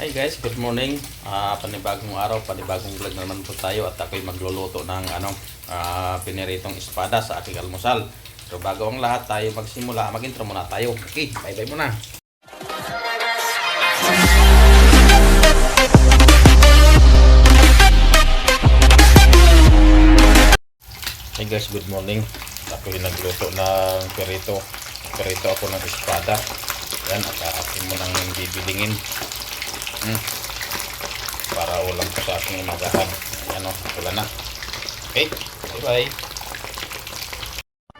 Hi guys, good morning. Ah, panibagong araw, panibagong vlog na naman po tayo at ako'y magluluto ng ano, ah, piniritong espada sa aking almusal. Pero bago ang lahat tayo magsimula, mag-intro muna tayo. Okay, bye-bye muna. Hey guys, good morning. Ako'y nagluto ng perito. Perito ako ng espada. Yan, at akin mo nang bibilingin. Hmm. Para ulam ko sa aking umagahan. Ayan o, wala na. Okay, bye-bye.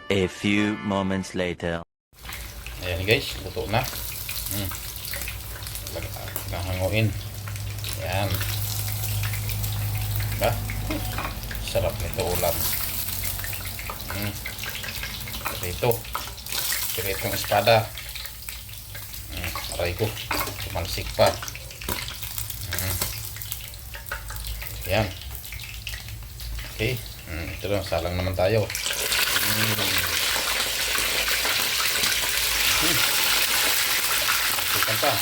A few moments later. Ayan guys, luto na. Hmm. Nahanguin. Ayan. Diba? Sarap nito ulam. Hmm. Perito. Peritong espada. Hmm. Aray ko. Sumalsik pa. Ayan. Okay. Ito lang. Salang naman tayo. Hmm. Pa.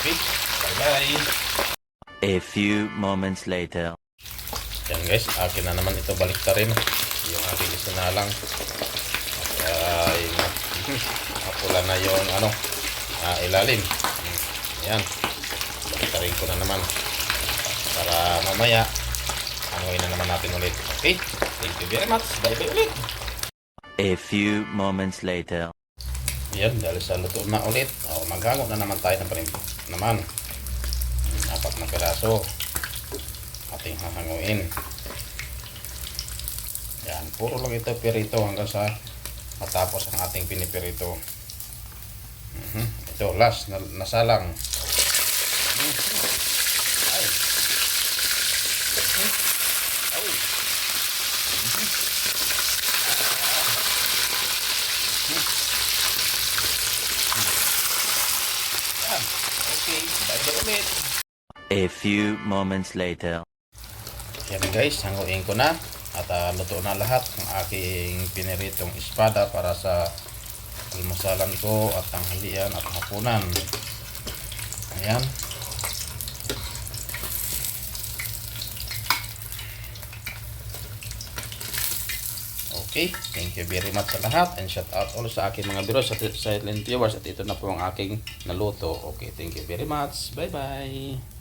Okay. Bye-bye. A few moments later. Yan guys, akin na naman ito balik rin. Yung aking isinalang. At ay mapula na yung ano, ah, ilalim. Yan. Balik ko na naman. Para mamaya, hangoy na naman natin ulit. Okay? Thank you very much. Bye-bye ulit. A few moments later. Yan, dahil sa luto na ulit. O, maghango na naman tayo ng panim. Naman. Apat na piraso. Ating hahanguin. Yan, puro lang ito pirito hanggang sa matapos ang ating pinipirito. Mhm. Ito, last, na, nasalang. Mhm. Okay. A few moments later. Yan guys, hanguin ko na at ah, luto na lahat ng aking piniritong espada para sa almusalan ko at tanghalian at hapunan. Ayan. Okay, thank you very much sa lahat and shout out all sa aking mga biro sa silent viewers at ito na po ang aking naluto. Okay, thank you very much. Bye bye.